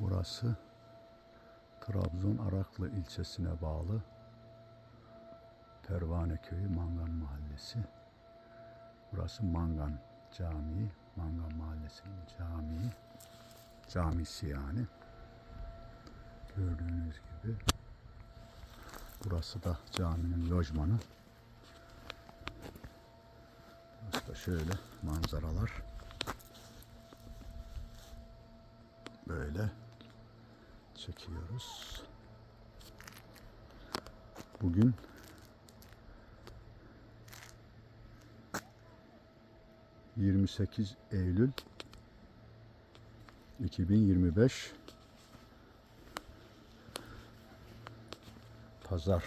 Burası Trabzon Araklı ilçesine bağlı Pervane Köyü Mangan Mahallesi. Burası Mangan Camii, Mangan Mahallesi'nin camii, camisi yani. Gördüğünüz gibi. Burası da caminin lojmanı. Burası da şöyle manzaralar. Böyle çekiyoruz. Bugün ...28 Eylül... ...2025... ...Pazar...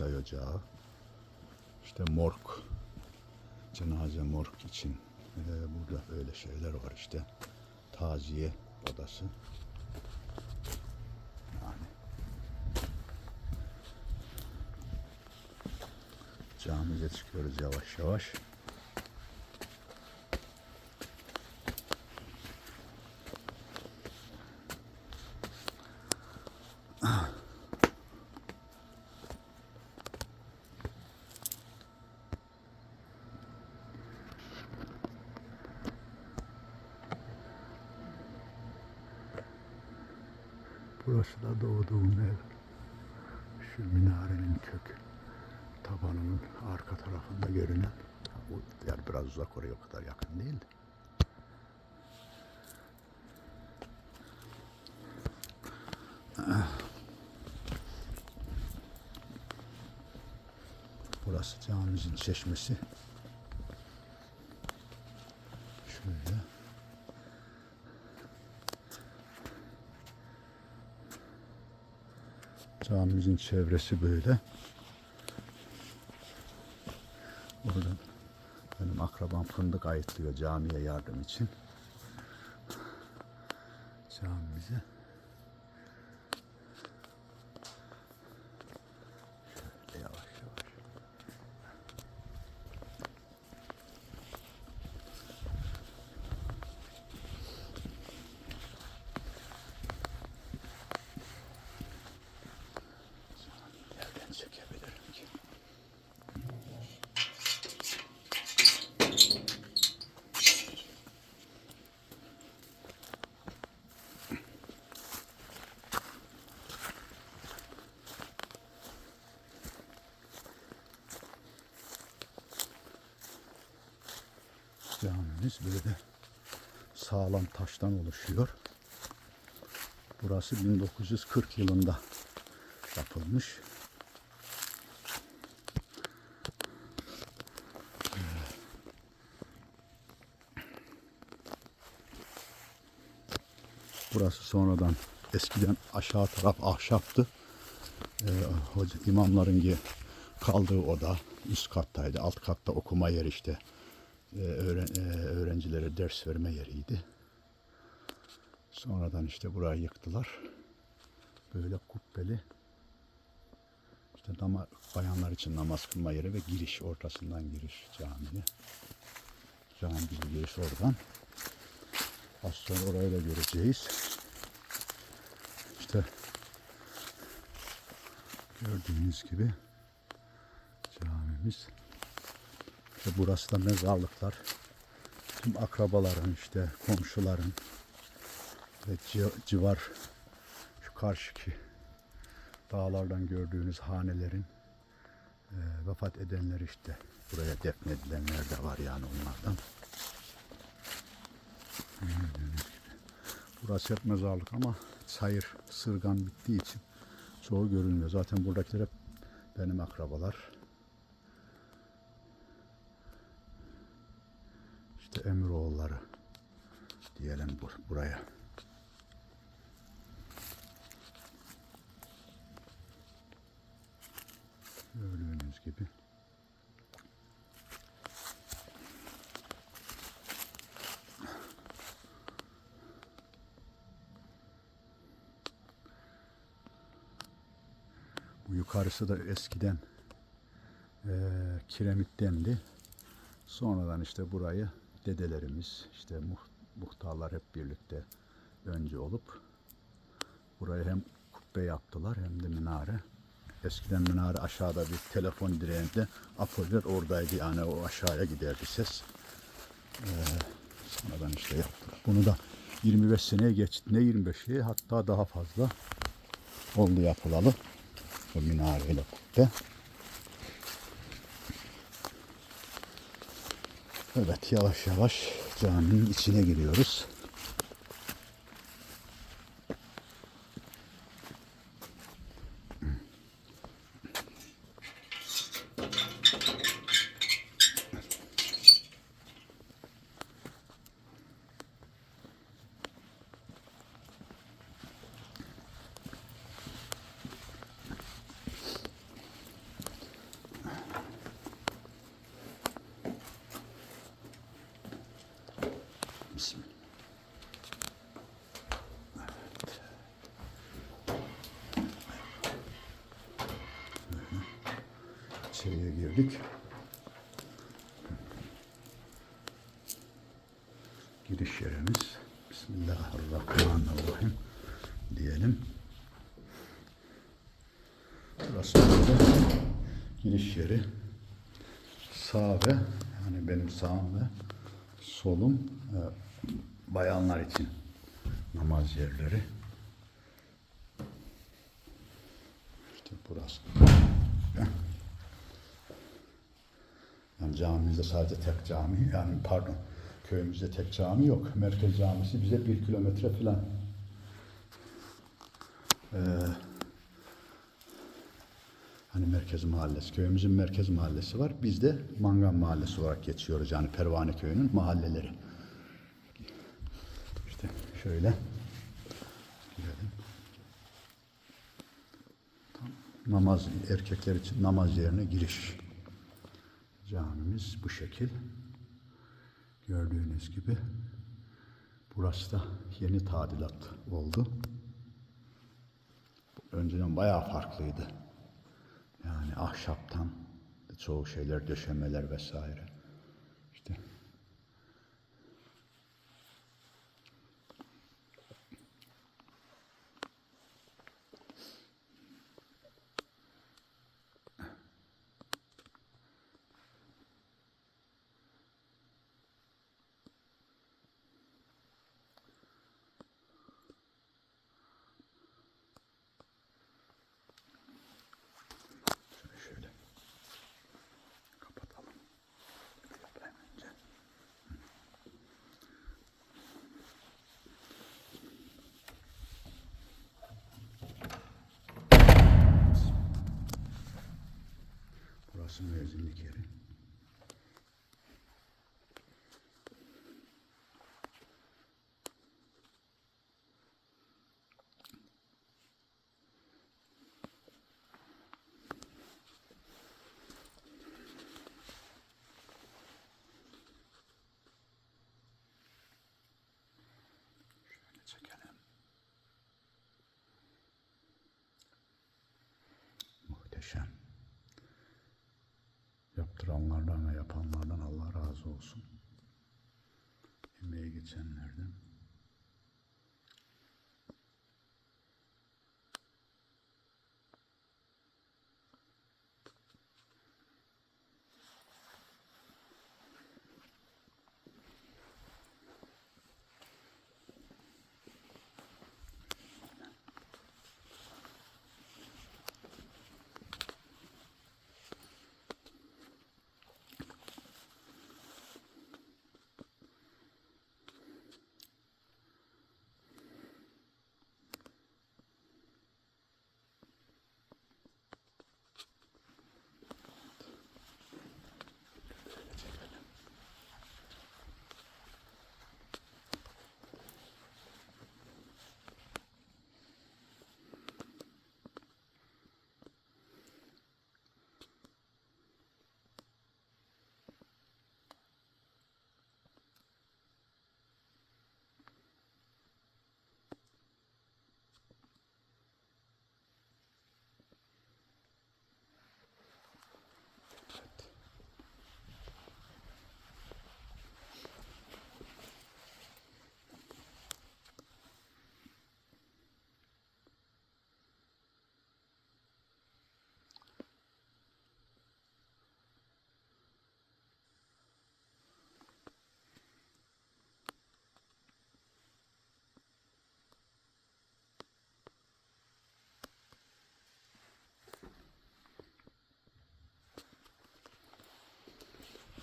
...çay ocağı... ...işte morg... ...cenaze morg için... ee, ...burada öyle şeyler var işte... ...taziye odası... ...yani... Camiye çıkıyoruz yavaş yavaş. Burası da doğduğum ev. Şu minarenin kök tabanının arka tarafında görünen bu yer biraz uzak oraya o kadar yakın değil. de. Burası camimizin çeşmesi. Şöyle. Camimizin çevresi böyle. Oradan benim akrabam fındık ayıtlıyor camiye yardım için. Camimize. Şöyle yavaş yavaş. Nereden çekebilirim ki? Camimiz böyle sağlam taştan oluşuyor. Burası 1940 yılında yapılmış. Burası sonradan eskiden aşağı taraf ahşaptı. Ee, imamların kaldığı oda üst kattaydı. Alt katta okuma yeri işte. Öğren- e, öğrencilere ders verme yeriydi. Sonradan işte burayı yıktılar. Böyle kubbeli. İşte nama, bayanlar için namaz kılma yeri ve giriş ortasından giriş camiye. Cami giriş oradan. Az sonra orayı da göreceğiz. İşte gördüğünüz gibi camimiz. İşte burası da mezarlıklar. Tüm akrabaların işte komşuların ve ci- civar şu karşıki dağlardan gördüğünüz hanelerin e, vefat edenler işte buraya defnedilenler de var yani onlardan. Burası hep mezarlık ama sayır, sırgan bittiği için çoğu görünmüyor. Zaten buradakiler hep benim akrabalar. İşte Emiroğulları diyelim bu, buraya. Gördüğünüz gibi. Bu yukarısı da eskiden eee kiremittendi. Sonradan işte burayı dedelerimiz, işte muh- muhtarlar hep birlikte önce olup burayı hem kubbe yaptılar hem de minare. Eskiden minare aşağıda bir telefon direğinde apoller oradaydı yani o aşağıya giderdi ses. Ee, sonradan işte yaptılar. Bunu da 25 seneye geçti. Ne 25'i hatta daha fazla oldu yapılalı. Bu minareyle kubbe. Evet yavaş yavaş caminin içine giriyoruz. Bismillah. Evet. Böyle. İçeriye girdik. Giriş yerimiz. Bismillahirrahmanirrahim diyelim. Burası böyle giriş yeri. Sağ ve yani benim sağım ve solum e, bayanlar için namaz yerleri. İşte burası. Yani camimizde sadece tek cami, yani pardon köyümüzde tek cami yok. Merkez camisi bize bir kilometre falan. Ee, hani merkez mahallesi, köyümüzün merkez mahallesi var. Biz de Mangan mahallesi olarak geçiyoruz. Yani Pervane köyünün mahalleleri. İşte şöyle girelim. Tam namaz erkekler için namaz yerine giriş. Camimiz bu şekil. Gördüğünüz gibi burası da yeni tadilat oldu. Önceden bayağı farklıydı. Yani ahşaptan çoğu şeyler, döşemeler vesaire. İşte şöyle şöyle kapatalım. Yapayım önce. Burası müezzinlik yeri. Şöyle çekelim. Muhteşem. Yaptıranlardan ve yapanlardan Allah razı olsun. Emeği geçenlerden.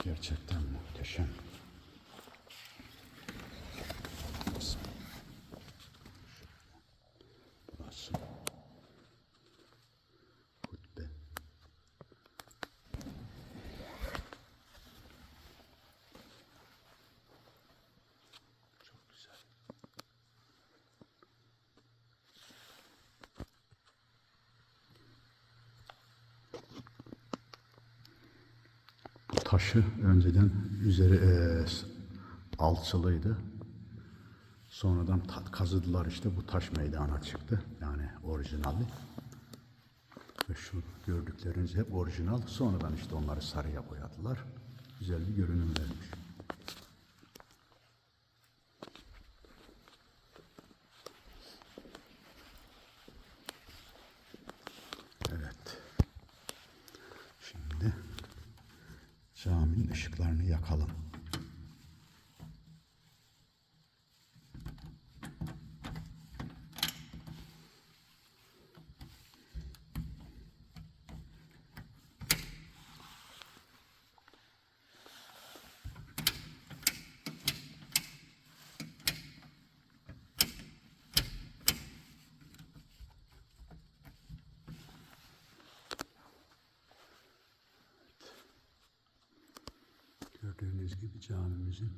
Gerçekten muhteşem. Burası. Burası. Hutbe. Çok güzel. Bu taşı önceden üzeri eee, alçılıydı. Sonradan ta- kazıdılar işte bu taş meydana çıktı. Yani orijinali. Ve şu gördükleriniz hep orijinal. Sonradan işte onları sarıya boyadılar. Güzel bir görünüm vermiş. Evet. Şimdi caminin ışıklarını yakalım. Gördüğünüz gibi camimizin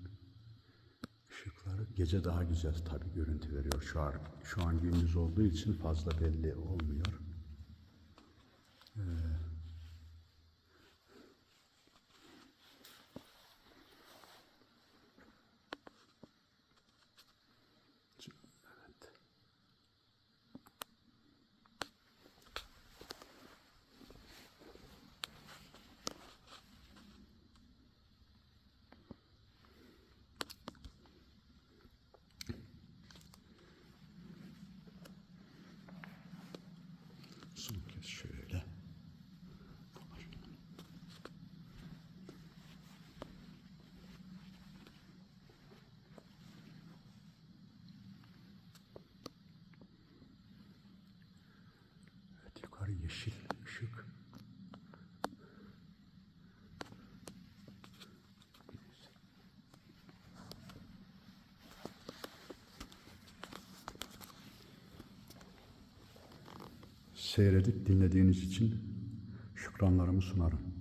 ışıkları gece daha güzel tabi görüntü veriyor. Şu an, şu an gündüz olduğu için fazla belli olmuyor. Ee, evet. Son kez şöyle. Evet yukarı yeşil Seyredip dinlediğiniz için şükranlarımı sunarım.